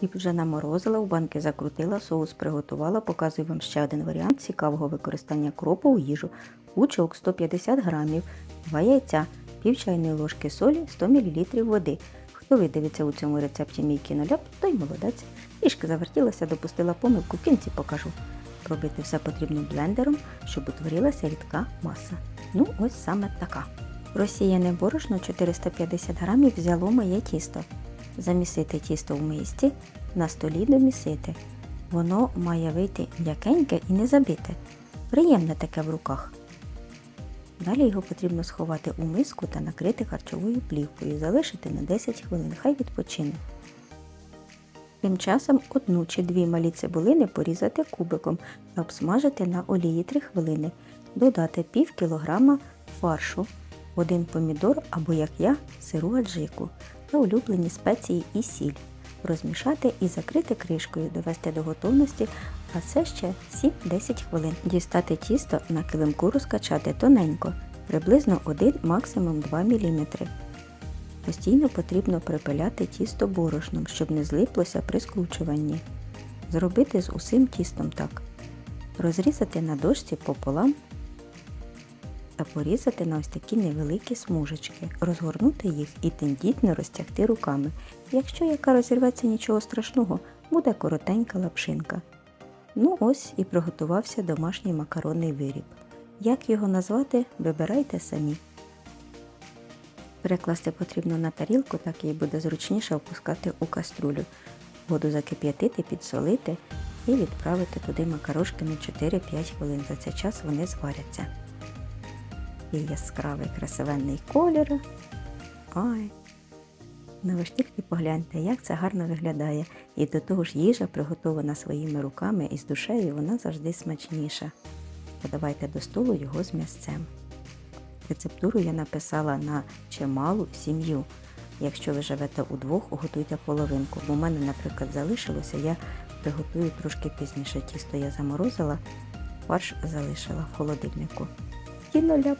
Хліб вже наморозила, в банки закрутила, соус приготувала. Показую вам ще один варіант цікавого використання кропу у їжу. Лучок 150 грамів, 2 яйця, пів чайної ложки солі, 100 мл води. Хто видивиться у цьому рецепті мій кіноляп, той молодець. Трішки завертілася, допустила помилку, в кінці покажу. Робити все потрібно блендером, щоб утворилася рідка маса. Ну, ось саме така. Розсіяне борошно 450 грамів взяло моє тісто. Замісити тісто в мисці, на столі домісити. Воно має вийти м'якеньке і не забите. Приємне таке в руках. Далі його потрібно сховати у миску та накрити харчовою плівкою залишити на 10 хвилин. Хай відпочине. Тим часом одну чи дві малі цибулини порізати кубиком та обсмажити на олії 3 хвилини. Додати пів кілограма фаршу, один помідор або, як я, сиру аджику та улюблені спеції і сіль. Розмішати і закрити кришкою, довести до готовності, а це ще 7-10 хвилин. Дістати тісто на килимку розкачати тоненько, приблизно 1, максимум 2 мм. Постійно потрібно припиляти тісто борошном, щоб не злиплося при скручуванні. Зробити з усім тістом так. Розрізати на дошці пополам та порізати на ось такі невеликі смужечки, розгорнути їх і тендітно розтягти руками. Якщо яка розірветься нічого страшного, буде коротенька лапшинка. Ну ось і приготувався домашній макаронний виріб. Як його назвати, вибирайте самі. Перекласти потрібно на тарілку, так їй буде зручніше опускати у каструлю. Воду закип'ятити, підсолити і відправити туди макарошки на 4-5 хвилин. За цей час вони зваряться. І яскравий красивенний колір. Ай! Ну ви ж тільки погляньте, як це гарно виглядає. І до того ж їжа приготована своїми руками і з душею, вона завжди смачніша. Подавайте до столу його з м'ясцем. Рецептуру я написала на чималу сім'ю. Якщо ви живете удвох, готуйте половинку. Бо в мене, наприклад, залишилося, я приготую трошки пізніше. Тісто я заморозила, фарш залишила в холодильнику. Кіноляп